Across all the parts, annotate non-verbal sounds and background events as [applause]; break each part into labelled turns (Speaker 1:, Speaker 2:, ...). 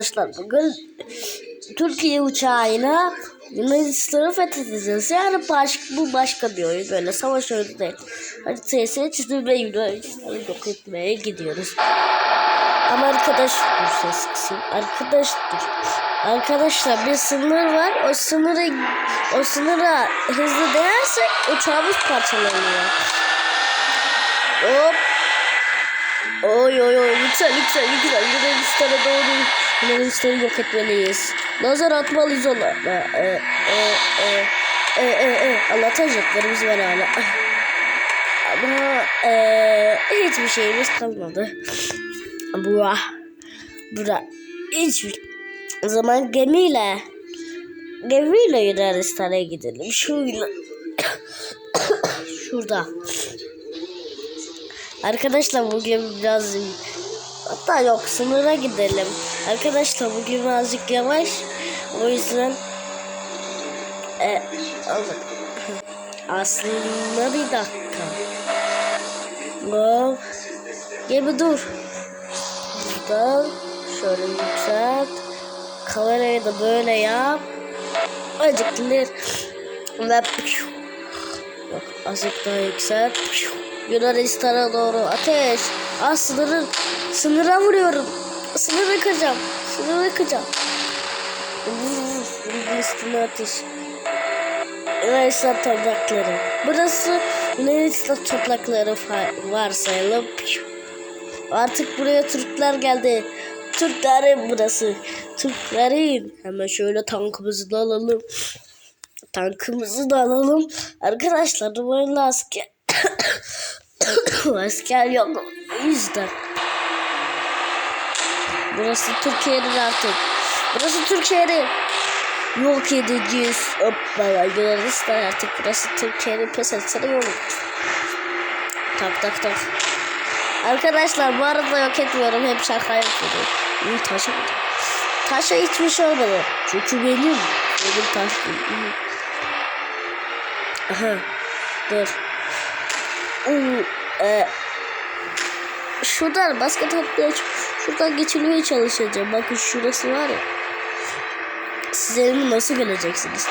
Speaker 1: Arkadaşlar bugün Türkiye uçağıyla Yunanistan'ı fethedeceğiz. Yani baş, bu başka bir oyun. Böyle savaş oyunu değil. Haritayı seçtim ve Yunanistan'ı yok etmeye gidiyoruz. Ama arkadaş dur ses kısayım. Arkadaş dur. Arkadaşlar bir sınır var. O sınırı o sınıra hızlı değersek uçağımız parçalanıyor. Hop. Oy oy oy yüksel yüksel yüksel Yunanistan'a doğru Yunanistan'ı yok etmeliyiz. Lazer atmalıyız ona. E, e, e, e, e, e, e. Anlatacaklarımız var hala. Ama e, hiçbir şeyimiz kalmadı. Bura. Bura. Hiçbir o zaman gemiyle gemiyle Yunanistan'a gidelim. Şöyle. [coughs] Şurada. Arkadaşlar bugün biraz hatta yok sınıra gidelim. Arkadaşlar bugün birazcık yavaş. O yüzden e, aslında bir dakika. Hop. Gemi dur. Burada şöyle yükselt. Kamerayı da böyle yap. Acıklir. Ve Yok azıcık daha yükselt. Yunanistan'a doğru ateş. Ah sınırı, sınıra vuruyorum. Sınırı kıracağım. Sınırı kıracağım. Yunanistan ateş. Yunanistan toprakları. Burası Yunanistan toprakları varsayalım. Artık buraya Türkler geldi. Türklerin burası. Türklerin. Hemen şöyle tankımızı da alalım. Tankımızı da alalım. Arkadaşlar duvarlı asker. [coughs] asker yok. O yüzden. Burası Türkiye'nin artık. Burası Türkiye'nin. Yok edeceğiz. Hoppala Yunanistan artık burası Türkiye'nin pes etsene yolu. Tak tak tak. Arkadaşlar bu arada yok etmiyorum. Hep şaka yapıyorum. İyi taşa Taşa hiçbir şey olmadı. Çünkü benim. Benim taş değil. Aha. Dur. Uu, e, şuradan basket atmaya şuradan geçirmeye çalışacağım. Bakın şurası var ya. Siz elimi nasıl göreceksiniz?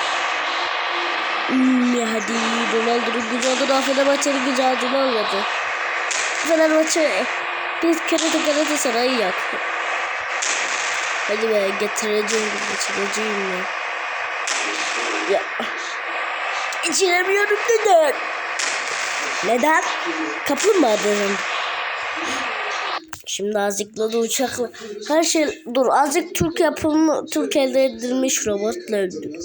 Speaker 1: Hmm, hadi Ronaldo'nun gücü adına Fenerbahçe'nin gücü adına olmadı. Fenerbahçe bir kere de Galatasaray'ı yak. Hadi be getireceğim getireceğim ya. Ya. İçiremiyorum neden? Neden? Kaplumbağaların. Şimdi azıcık da uçakla. Her şey dur azıcık Türk yapımı Türk elde edilmiş robotla öldür.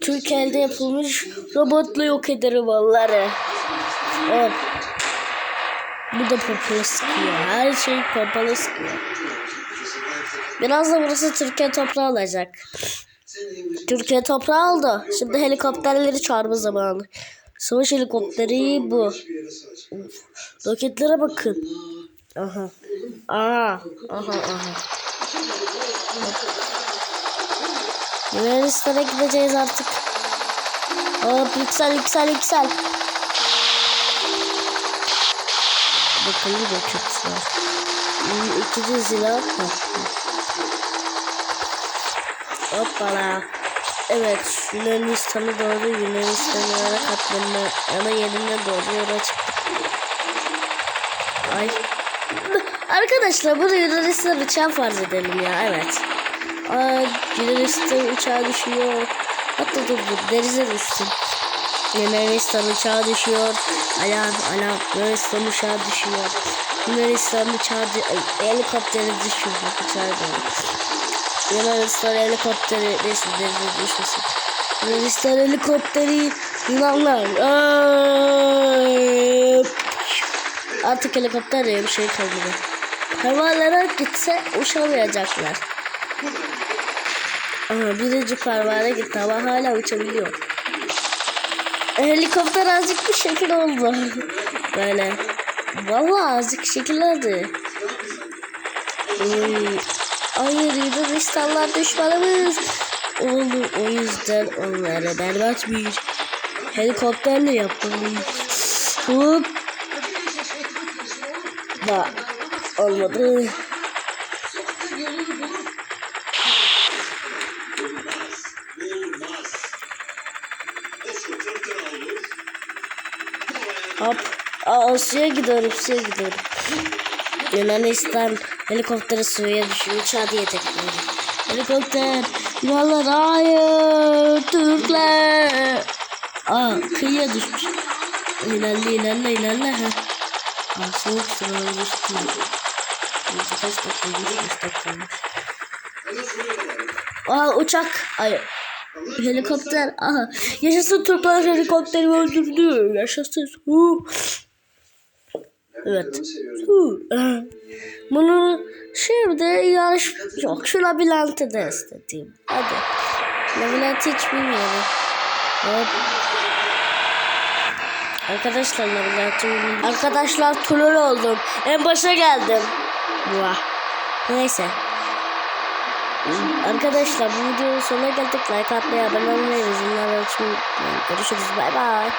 Speaker 1: Türk elde yapılmış robotla yok ederim onları. Evet. Bu da pompalı sıkıyor. Her şey pompalı sıkıyor. Biraz da burası Türkiye toprağı olacak. Türkiye toprağı oldu. Şimdi helikopterleri çağırma zamanı. Savaş helikopteri bu. Roketlere bakın. Aha. Aha. Aha aha. Yunanistan'a gideceğiz artık. Hop yüksel yüksel yüksel. Bakalım roket var. İkinci zila. Hoppala. Evet Yunanistan'a doğru Yunanistan'a katlanma ana yerine doğru yola çıktık. Ay. Arkadaşlar burada Yunanistan uçağı farz edelim ya evet. Ay Yunanistan uçağı düşüyor. Hatta dur dur denize düşsün. Yunanistan uçağı düşüyor. Alarm alarm Yunanistan uçağı düşüyor. Yunanistan uçağı helikopteri düşüyor. Uçağı düşüyor. Yunanistan helikopteri neyse denize düşmesin. Yunanistan helikopteri Yunanlar. Artık helikopter diye bir şey kalmadı. Havalara gitse uçamayacaklar. Aha birinci pervane gitti ama hala uçabiliyor. Helikopter azıcık bir şekil oldu. [laughs] Böyle. Vallahi azıcık şekillerdi. Ee, Hayır yıldız Yunanistanlar düşmanımız. Oldu o yüzden onlara berbat bir helikopterle yaptım. Hop. Bak olmadı. Hop. Aa, suya gidiyorum, suya gidiyorum. Yunanistan helikopteri suya düşüyor. Uçağı diye tekliyor. Helikopter. Yunanlar hayır. Türkler. Aa kıyıya düşmüş. İlerle ilerle ilerle. Ha. Aa, soğuk sıra düştü. Kaç dakika? Kaç dakika? Aa uçak. Ay helikopter. Aha. Yaşasın Türkler helikopteri öldürdü. Yaşasın. Hu. Evet. Ah. Bunu şimdi yarış yok. Şu labirenti de istediğim. Hadi. Labirenti hiç bilmiyorum. Hop. Arkadaşlar labirenti. Arkadaşlar troll oldum. En başa geldim. Vah. Neyse. Arkadaşlar bu videonun sonuna geldik. Like atmayı, abone olmayı, bizimle açmayı unutmayın. Görüşürüz. Bay bay.